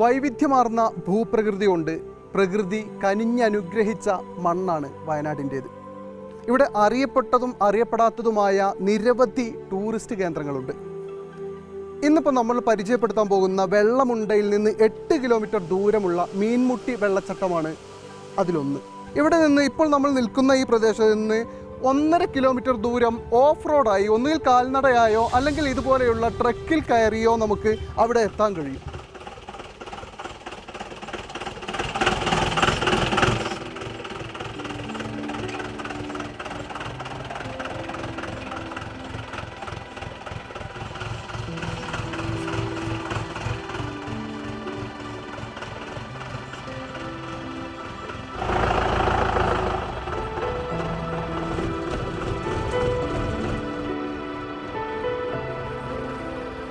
വൈവിധ്യമാർന്ന ഭൂപ്രകൃതി കൊണ്ട് പ്രകൃതി കനിഞ്ഞനുഗ്രഹിച്ച മണ്ണാണ് വയനാടിന്റേത്. ഇവിടെ അറിയപ്പെട്ടതും അറിയപ്പെടാത്തതുമായ നിരവധി ടൂറിസ്റ്റ് കേന്ദ്രങ്ങളുണ്ട്. ഇന്നിപ്പോൾ നമ്മൾ പരിചയപ്പെടുത്താൻ പോകുന്ന വെള്ളമുണ്ടയിൽ നിന്ന് എട്ട് കിലോമീറ്റർ ദൂരമുള്ള മീൻമുട്ടി വെള്ളച്ചാട്ടമാണ് അതിലൊന്ന്. ഇവിടെ നിന്ന് ഇപ്പോൾ നമ്മൾ നിൽക്കുന്ന ഈ പ്രദേശത്ത് നിന്ന് ഒന്നര കിലോമീറ്റർ ദൂരം ഓഫ് റോഡായി ഒന്നുകിൽ കാൽനടയായോ അല്ലെങ്കിൽ ഇതുപോലെയുള്ള ട്രക്കിൽ കയറിയോ നമുക്ക് അവിടെ എത്താൻ കഴിയും.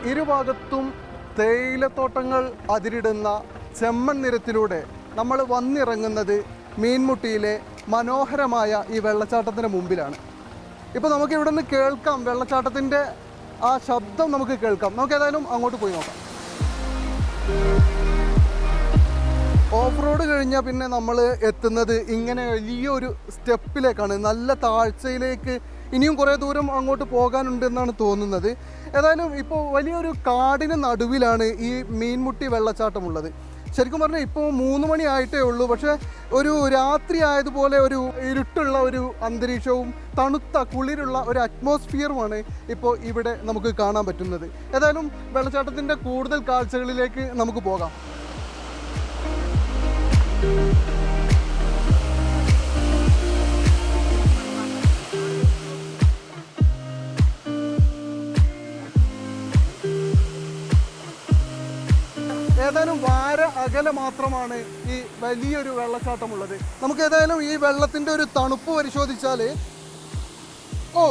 ഇരുഭാഗത്തും തേയിലത്തോട്ടങ്ങൾ അതിരിടുന്ന ചെമ്മൺ നിരത്തിലൂടെ നമ്മൾ വന്നിറങ്ങുന്നത് മീൻമുട്ടിയിലെ മനോഹരമായ ഈ വെള്ളച്ചാട്ടത്തിന് മുമ്പിലാണ്. ഇപ്പോൾ നമുക്ക് ഇവിടെ നിന്ന് കേൾക്കാം വെള്ളച്ചാട്ടത്തിന്റെ ആ ശബ്ദം നമുക്ക് കേൾക്കാം. നമുക്ക് ഏതായാലും അങ്ങോട്ട് പോയി നോക്കാം. ഓഫ് റോഡ് കഴിഞ്ഞാൽ പിന്നെ നമ്മൾ എത്തുന്നത് ഇങ്ങനെ വലിയൊരു സ്റ്റെപ്പിലേക്കാണ്. നല്ല താഴ്ചയിലേക്ക് ഇനിയും കുറേ ദൂരം അങ്ങോട്ട് പോകാനുണ്ടെന്നാണ് തോന്നുന്നത്. ഏതായാലും ഇപ്പോൾ വലിയൊരു കാടിന് നടുവിലാണ് ഈ മീൻമുട്ടി വെള്ളച്ചാട്ടമുള്ളത്. ശരിക്കും പറഞ്ഞാൽ ഇപ്പോൾ മൂന്ന് മണി ആയിട്ടേ ഉള്ളൂ. പക്ഷേ ഒരു രാത്രി ആയതുപോലെ ഒരു ഇരുട്ടുള്ള ഒരു അന്തരീക്ഷവും തണുത്ത കുളിരുള്ള ഒരു അറ്റ്മോസ്ഫിയറുമാണ് ഇപ്പോൾ ഇവിടെ നമുക്ക് കാണാൻ പറ്റുന്നത്. ഏതായാലും വെള്ളച്ചാട്ടത്തിന്റെ കൂടുതൽ കാഴ്ചകളിലേക്ക് നമുക്ക് പോകാം. ഏതായാലും വാര അകലെ മാത്രമാണ് ഈ വലിയൊരു വെള്ളച്ചാട്ടമുള്ളത്. നമുക്ക് ഏതായാലും ഈ വെള്ളത്തിന്റെ ഒരു തണുപ്പ് പരിശോധിച്ചാൽ ഓ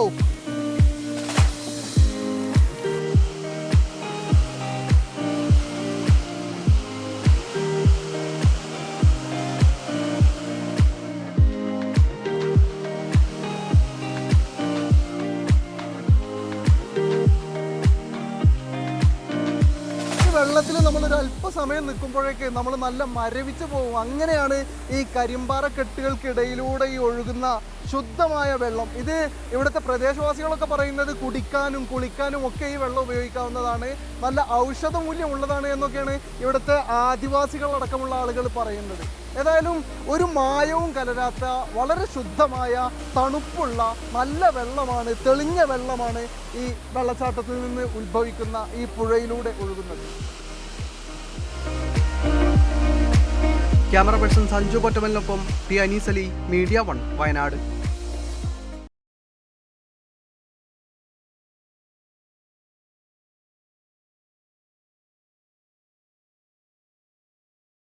വെള്ളത്തിൽ നമ്മളൊരു അല്പസമയം നിൽക്കുമ്പോഴേക്ക് നമ്മൾ നല്ല മരവിച്ച് പോകും. അങ്ങനെയാണ് ഈ കരിമ്പാറ കെട്ടുകൾക്കിടയിലൂടെ ഈ ഒഴുകുന്ന ശുദ്ധമായ വെള്ളം. ഇത് ഇവിടുത്തെ പ്രദേശവാസികളൊക്കെ പറയുന്നത് കുടിക്കാനും കുളിക്കാനും ഒക്കെ ഈ വെള്ളം ഉപയോഗിക്കാവുന്നതാണ്. നല്ല ഔഷധ മൂല്യം ഉള്ളതാണ് എന്നൊക്കെയാണ് ഇവിടുത്തെ ആദിവാസികളടക്കമുള്ള ആളുകൾ പറയുന്നത്. ഏതായാലും ഒരു മായവും കലരാത്ത വളരെ ശുദ്ധമായ തണുപ്പുള്ള നല്ല വെള്ളമാണ് തെളിഞ്ഞ വെള്ളമാണ് ഈ വെള്ളച്ചാട്ടത്തിൽ നിന്ന് ഉത്ഭവിക്കുന്ന ഈ പുഴയിലൂടെ ഒഴുകുന്നത്. Camera person Sanju പൊറ്റമലിനൊപ്പം T Anees Ali media one Wayanad.